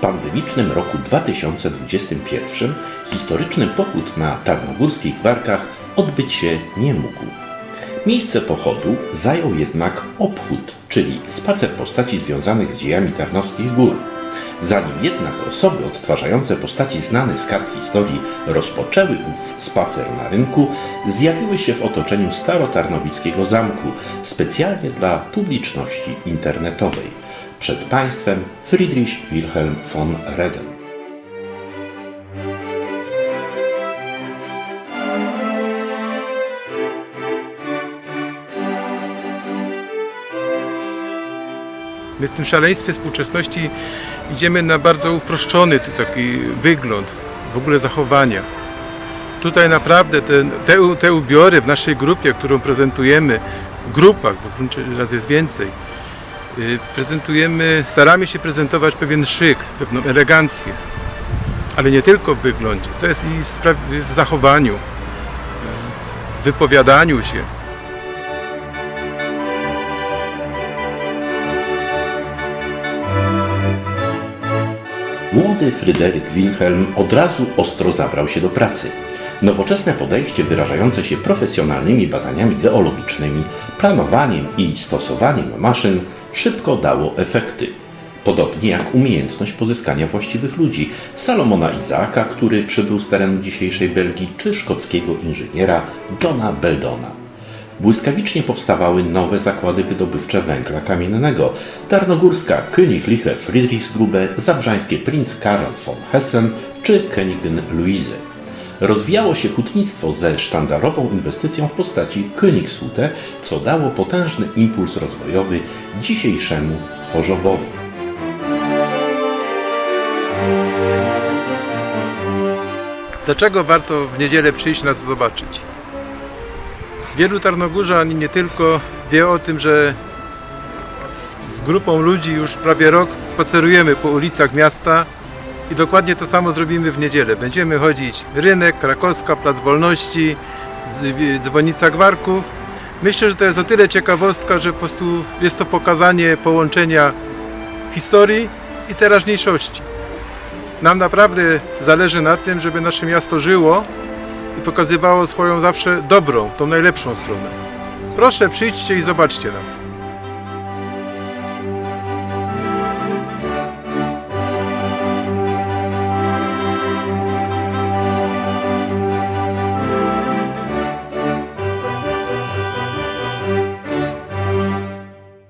pandemicznym roku 2021 historyczny pochód na tarnogórskich Warkach odbyć się nie mógł. Miejsce pochodu zajął jednak obchód, czyli spacer postaci związanych z dziejami Tarnowskich Gór. Zanim jednak osoby odtwarzające postaci znane z kart historii rozpoczęły ów spacer na rynku, zjawiły się w otoczeniu starotarnowickiego zamku, specjalnie dla publiczności internetowej. Przed państwem Friedrich Wilhelm von Reden. My w tym szaleństwie współczesności idziemy na bardzo uproszczony taki wygląd w ogóle zachowania. Tutaj naprawdę te, te, te ubiory w naszej grupie, którą prezentujemy, w grupach, bo raz jest więcej, prezentujemy, staramy się prezentować pewien szyk, pewną elegancję, ale nie tylko w wyglądzie, to jest i w, w zachowaniu, w wypowiadaniu się. Młody Fryderyk Wilhelm od razu ostro zabrał się do pracy. Nowoczesne podejście wyrażające się profesjonalnymi badaniami geologicznymi, planowaniem i stosowaniem maszyn szybko dało efekty. Podobnie jak umiejętność pozyskania właściwych ludzi Salomona Izaaka, który przybył z terenu dzisiejszej Belgii, czy szkockiego inżyniera Johna Beldona. Błyskawicznie powstawały nowe zakłady wydobywcze węgla kamiennego. Tarnogórska Königliche Friedrichsgrube, zabrzańskie Prinz Karl von Hessen czy Königin Luise. Rozwijało się hutnictwo ze sztandarową inwestycją w postaci Königshute, co dało potężny impuls rozwojowy dzisiejszemu Chorzowowi. Dlaczego warto w niedzielę przyjść nas zobaczyć? Wielu Tarnogórzan nie tylko wie o tym, że z, z grupą ludzi już prawie rok spacerujemy po ulicach miasta i dokładnie to samo zrobimy w niedzielę. Będziemy chodzić rynek, Krakowska, Plac Wolności, dz- dzwonica Gwarków. Myślę, że to jest o tyle ciekawostka, że po prostu jest to pokazanie połączenia historii i teraźniejszości. Nam naprawdę zależy na tym, żeby nasze miasto żyło i pokazywało swoją zawsze dobrą, tą najlepszą stronę. Proszę, przyjdźcie i zobaczcie nas.